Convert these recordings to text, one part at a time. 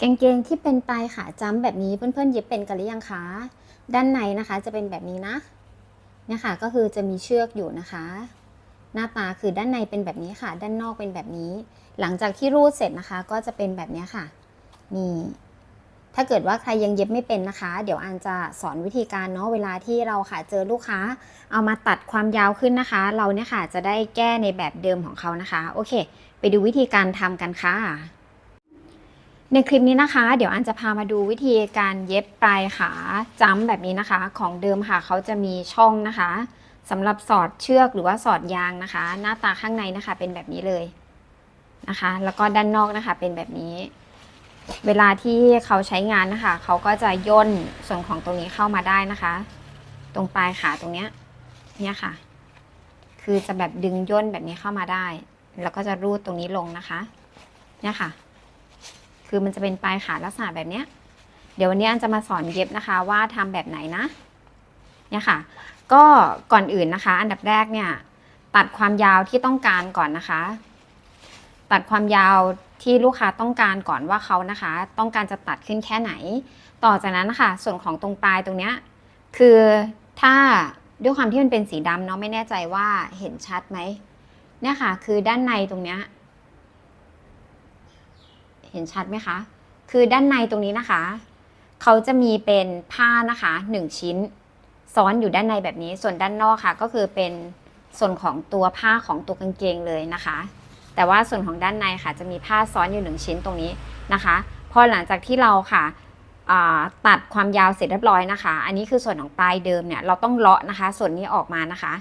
กางเกงที่เป็นปลายขาจ้ำแบบนี้เพื่อนๆเย็บเป็นกันหรือยังคะด้านในนะคะจะเป็นแบบนี้นะเนี่ยค่ะก็คือจะมีเชือกอยู่นะคะ หน้าตาคือด้านในเป็นแบบนี้ค่ะ ด้านนอกเป็นแบบนี้ หลังจากที่รูดเสร็จนะคะ ก็จะเป็นแบบนี้ค่ะนี่ถ้าเกิดว่าใครยังเย็บไม่เป็นนะคะ เดี๋ยวอันจะสอนวิธีการเนาะเวลาที่เราค่ะเจอลูกค้า เอามาตัดความยาวขึ้นนะคะ เราเนี่ยค่ะจะได้แก้ในแบบเดิมของเขานะคะ โอเค ไปดูวิธีการทำกันค่ะ ในคลิปนี้นะคะ เดี๋ยวอันจะพามาดูวิธีการเย็บปลายขาจ้ำแบบนี้นะคะ ของเดิมค่ะเขาจะมีช่องนะคะสำหรับสอดเชือกหรือว่าสอดยางนะคะ หน้าตาข้างในนะคะเป็นแบบนี้เลยนะคะ แล้วก็ด้านนอกนะคะเป็นแบบนี้ เวลาที่เขาใช้งานนะคะเขาก็จะย่นส่วนของตรงนี้เข้ามาได้นะคะ ตรงปลายขาตรงเนี้ยเนี่ยค่ะ คือจะแบบดึงย่นแบบนี้เข้ามาได้ แล้วก็จะรูดตรงนี้ลงนะคะ เนี่ยค่ะ คือมันจะเป็นปลายขาลักษณะแบบเนี้ย เดี๋ยววันนี้อันจะมาสอนเย็บนะคะว่าทำแบบไหนนะ เนี่ยค่ะ ก็ก่อนอื่นนะคะ อันดับแรกเนี่ย ตัดความยาวที่ต้องการก่อนนะคะ ตัดความยาวที่ลูกค้าต้องการก่อนว่าเขานะคะ ต้องการจะตัดขึ้นแค่ไหน ต่อจากนั้นนะคะส่วนของตรงปลายตรงเนี้ยคือถ้าด้วยความที่มันเป็นสีดำเนาะไม่แน่ใจว่าเห็นชัดไหมเนี่ยค่ะ คือด้านในตรงเนี้ย เห็นชัดไหมคะ คือด้านในตรงนี้นะคะ เขาจะมีเป็นผ้านะคะหนึ่งชิ้น ซ้อนอยู่ด้านในแบบนี้ ส่วนด้านนอกค่ะ ก็คือเป็นส่วนของตัวผ้าของตัวกางเกงเลยนะคะ แต่ว่าส่วนของด้านในค่ะ จะมีผ้าซ้อนอยู่หนึ่งชิ้นตรงนี้นะคะ พอหลังจากที่เราค่ะตัดความยาวเสร็จเรียบร้อยนะคะ อันนี้คือส่วนของปลายเดิมเนี่ยเราต้องเลาะนะคะ ส่วนนี้ออกมานะคะ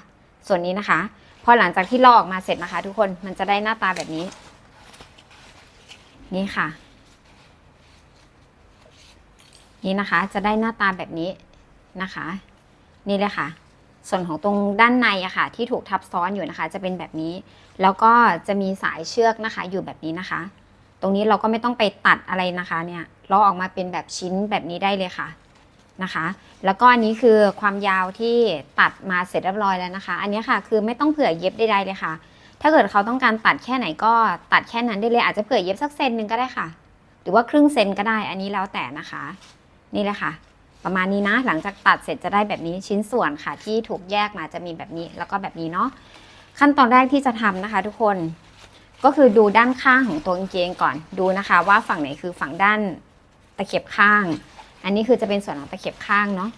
ส่วนนี้นะคะ พอหลังจากที่เลาะออกมาเสร็จนะคะ ทุกคนมันจะได้หน้าตาแบบนี้ นี่ค่ะ นี่นะคะจะได้หน้าตาแบบนี้นะคะ นี่เลยค่ะ ส่วนของตรงด้านในอะค่ะ ที่ถูกทับซ้อนอยู่นะคะ จะเป็นแบบนี้ แล้วก็จะมีสายเชือกนะคะ อยู่แบบนี้นะคะ ตรงนี้เราก็ไม่ต้องไปตัดอะไรนะคะเนี่ยเราออกมาเป็นแบบชิ้นแบบนี้ได้เลยค่ะนะคะ แล้วก็อันนี้คือความยาวที่ตัดมาเสร็จเรียบร้อยแล้วนะคะ อันนี้ค่ะคือไม่ต้องเผื่อเย็บใดๆเลยค่ะ ถ้าเกิดเขาต้องการตัดแค่ไหนก็ตัดแค่นั้นได้เลย อาจจะเผื่อเย็บสักเซนหนึ่งก็ได้ค่ะ หรือว่าครึ่งเซนก็ได้ อันนี้แล้วแต่นะคะ นี่แหละค่ะ ประมาณนี้นะ หลังจากตัดเสร็จจะได้แบบนี้ชิ้นส่วนค่ะ ที่ถูกแยกมาจะมีแบบนี้แล้วก็แบบนี้เนาะ ขั้นตอนแรกที่จะทำนะคะ ทุกคน ก็คือดูด้านข้างของตัวกางเกงก่อน ดูนะคะ ว่าฝั่งไหนคือฝั่งด้านตะเข็บข้าง อันนี้คือจะเป็นส่วนของตะเข็บข้างเนาะ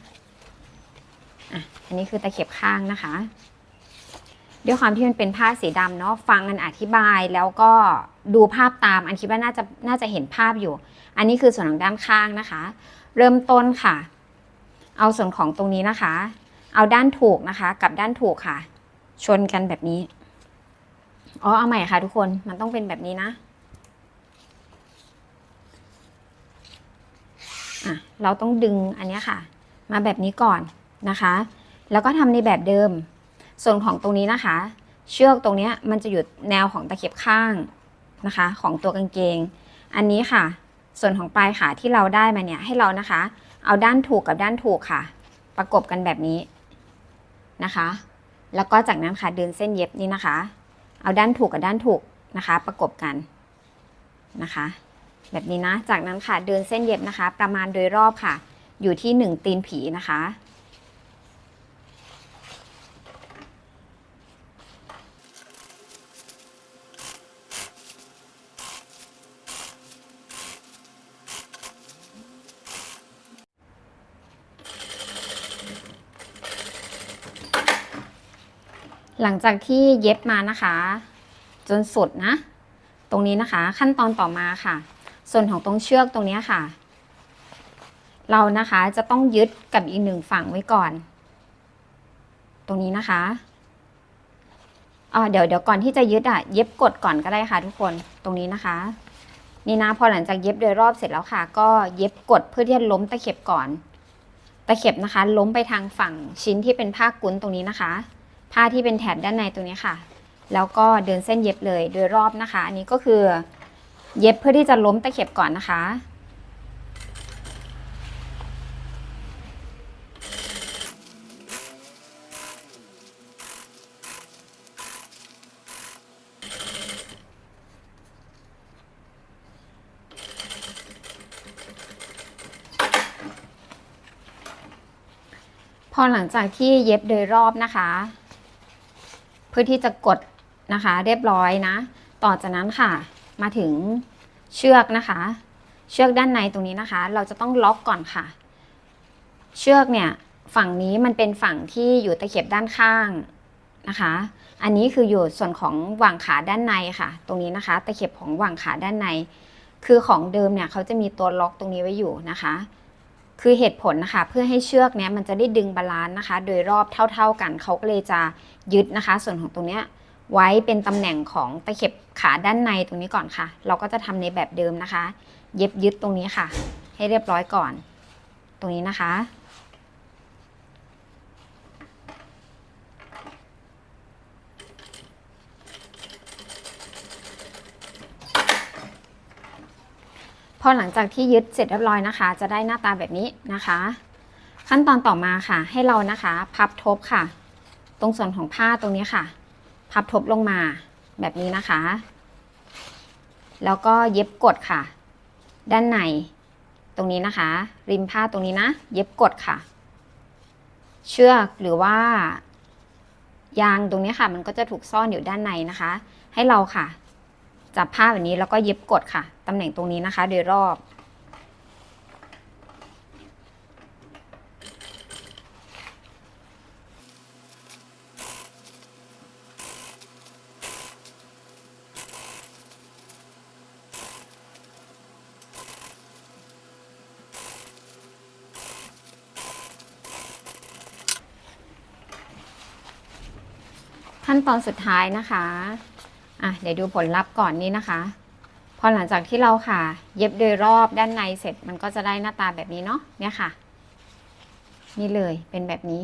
อะ อันนี้คือตะเข็บข้างนะคะ ด้วยความที่มันเป็นผ้าสีดำเนาะฟังอันอธิบายแล้วก็ดูภาพตามอันคิดว่าน่าจะน่าจะเห็นภาพอยู่ อันนี้คือส่วนของด้านข้างนะคะ เริ่มต้นค่ะ เอาส่วนของตรงนี้นะคะ เอาด้านถูกนะคะ กับด้านถูกค่ะ ชนกันแบบนี้อ๋อเอาใหม่ค่ะทุกคนมันต้องเป็นแบบนี้นะอะเราต้องดึงอันนี้ค่ะ มาแบบนี้ก่อนนะคะ แล้วก็ทำในแบบเดิม ส่วนของตรงนี้นะคะ เชือกตรงนี้มันจะอยู่แนวของตะเข็บข้างนะคะ ของตัวกางเกง อันนี้ค่ะ ส่วนของปลายขาที่เราได้มาเนี่ยให้เรานะคะ เอาด้านถูกกับด้านถูกค่ะ ประกบกันแบบนี้นะคะ แล้วก็จากนั้นค่ะเดินเส้นเย็บนี้นะคะ เอาด้านถูกกับด้านถูกนะคะ ประกบกันนะคะ แบบนี้นะ จากนั้นค่ะเดินเส้นเย็บนะคะ ประมาณโดยรอบค่ะ อยู่ที่หนึ่งตีนผีนะคะ หลังจากที่เย็บมานะคะ จนสุดนะ ตรงนี้นะคะ ขั้นตอนต่อมาค่ะ ส่วนของตรงเชือกตรงนี้ค่ะ เรานะคะจะต้องยึดกับอีกหนึ่งฝั่งไว้ก่อน ตรงนี้นะคะอ่าเดี๋ยวเดี๋ยวก่อนที่จะยึดอะเย็บกดก่อนก็ได้ค่ะ ทุกคนตรงนี้นะคะ นี่นะพอหลังจากเย็บโดยรอบเสร็จแล้วค่ะ ก็เย็บกดเพื่อที่จะล้มตะเข็บก่อน ตะเข็บนะคะ ล้มไปทางฝั่งชิ้นที่เป็นผ้ากุ้นตรงนี้นะคะ ผ้าที่เป็นแถบด้านในตัวนี้ค่ะ แล้วก็เดินเส้นเย็บเลยโดยรอบนะคะ อันนี้ก็คือเย็บเพื่อที่จะล้มตะเข็บก่อนนะคะ พอหลังจากที่เย็บโดยรอบนะคะ พื่อที่จะกดนะคะเรียบร้อยนะ ต่อจากนั้นค่ะ มาถึงเชือกนะคะ เชือกด้านในตรงนี้นะคะ เราจะต้องล็อกก่อนค่ะ เชือกเนี่ยฝั่งนี้มันเป็นฝั่งที่อยู่ตะเข็บด้านข้างนะคะ อันนี้คืออยู่ส่วนของหว่างขาด้านในค่ะ ตรงนี้นะคะ ตะเข็บของหว่างขาด้านใน คือของเดิมเนี่ยเขาจะมีตัวล็อกตรงนี้ไว้อยู่นะคะ คือเหตุผลนะคะเพื่อให้เชือกเนี้ยมันจะได้ดึงบาลานซ์นะคะ โดยรอบเท่า ๆกันเขาก็เลยจะยึดนะคะ ส่วนของตรงเนี้ยไว้เป็นตำแหน่งของตะเข็บขาด้านในตรงนี้ก่อนค่ะ เราก็จะทำในแบบเดิมนะคะ เย็บยึดตรงนี้ค่ะ ให้เรียบร้อยก่อน ตรงนี้นะคะ อหลังจากที่ยึดเสร็จเรียบร้อยนะคะ จะได้หน้าตาแบบนี้นะคะ ขั้นตอนต่อมาค่ะ ให้เรานะคะพับทบค่ะ ตรงส่วนของผ้าตรงนี้ค่ะ พับทบลงมาแบบนี้นะคะ แล้วก็เย็บกดค่ะ ด้านในตรงนี้นะคะ ริมผ้าตรงนี้นะ เย็บกดค่ะ เชือกหรือว่ายางตรงนี้ค่ะ มันก็จะถูกซ่อนอยู่ด้านในนะคะ ให้เราค่ะ จับผ้าแบบนี้แล้วก็เย็บกดค่ะ ตำแหน่งตรงนี้นะคะ โดยรอบ ขั้นตอนสุดท้ายนะคะ อะเดี๋ยวดูผลลัพธ์ก่อนนี่นะคะ พอหลังจากที่เราค่ะ เย็บโดยรอบด้านในเสร็จมันก็จะได้หน้าตาแบบนี้เนาะเนี่ยค่ะ นี่เลยเป็นแบบนี้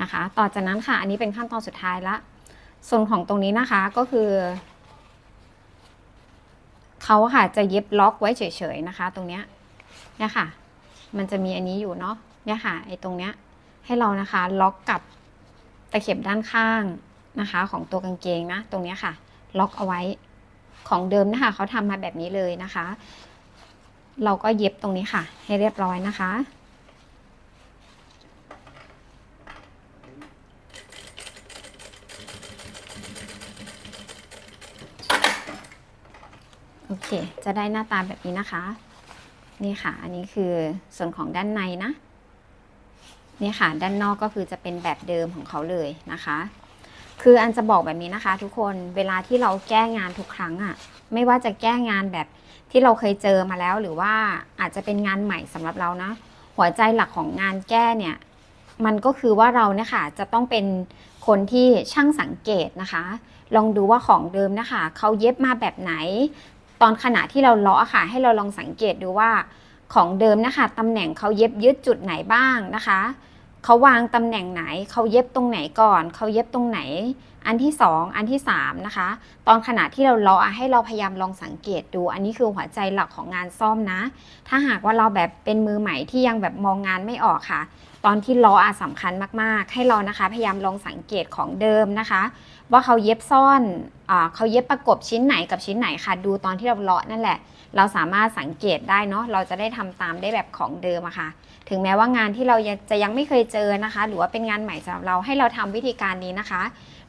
นะคะ ต่อจากนั้นค่ะ อันนี้เป็นขั้นตอนสุดท้ายละ ส่วนของตรงนี้นะคะก็คือเขาค่ะจะเย็บล็อกไว้เฉยๆนะคะ ตรงเนี้ยเนี่ยค่ะ มันจะมีอันนี้อยู่เนาะเนี่ยค่ะไอ้ตรงเนี้ยให้เรานะคะ ล็อกกับตะเข็บด้านข้าง นะคะของตัวกางเกงนะตรงนี้ค่ะ ล็อกเอาไว้ของเดิมนะคะเขาทำมาแบบนี้เลยนะคะ เราก็เย็บตรงนี้ค่ะ ให้เรียบร้อยนะคะ โอเค จะได้หน้าตาแบบนี้นะคะ นี่ค่ะ อันนี้คือส่วนของด้านในนะนี่ค่ะ ด้านนอกก็คือจะเป็นแบบเดิมของเขาเลยนะคะ คืออันจะบอกแบบนี้นะคะ ทุกคนเวลาที่เราแก้งานทุกครั้งอะ่ะไม่ว่าจะแก้งานแบบที่เราเคยเจอมาแล้วหรือว่าอาจจะเป็นงานใหม่สำหรับเรานะ หัวใจหลักของงานแก้เนี่ยมันก็คือว่าเราเนี่ยค่ะจะต้องเป็นคนที่ช่างสังเกตนะคะ ลองดูว่าของเดิมนะคะเขาเย็บมาแบบไหน ตอนขณะที่เราเลาะอะค่ะ ให้เราลองสังเกตดูว่าของเดิมนะคะตำแหน่งเขาเย็บยึดจุดไหนบ้างนะคะ เขาวางตำแหน่งไหน เขาเย็บตรงไหนก่อน เขาเย็บตรงไหน อันที่สองอันที่สามนะคะ ตอนขณะที่เราเลาะอให้เราพยายามลองสังเกตดู อันนี้คือหัวใจหลักของงานซ่อมนะ ถ้าหากว่าเราแบบเป็นมือใหม่ที่ยังแบบมองงานไม่ออกค่ะ ตอนที่เลาะอะสำคัญมากๆ ให้เรานะคะ พยายามลองสังเกตของเดิมนะคะ ว่าเขาเย็บซ่อน เขาเย็บประกบชิ้นไหนกับชิ้นไหนค่ะ ดูตอนที่เราเลาะนั่นแหละ เราสามารถสังเกตได้เนาะเราจะได้ทำตามได้แบบของเดิมอะค่ะ ถึงแม้ว่างานที่เราจะยังไม่เคยเจอนะคะ หรือว่าเป็นงานใหม่สำหรับเราให้เราทำวิธีการนี้นะคะ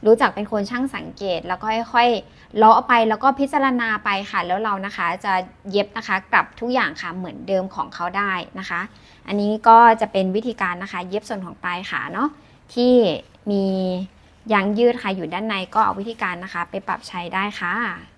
รู้จักเป็นคนช่างสังเกตแล้วก็ค่อยๆเลาะไปแล้วก็พิจารณาไปค่ะ แล้วเรานะคะจะเย็บนะคะกลับทุกอย่างค่ะเหมือนเดิมของเขาได้นะคะ อันนี้ก็จะเป็นวิธีการนะคะ เย็บส่วนของปลายขาเนาะที่มี ยางยืดค่ะอยู่ด้านในก็เอาวิธีการนะคะ ไปปรับใช้ได้ค่ะ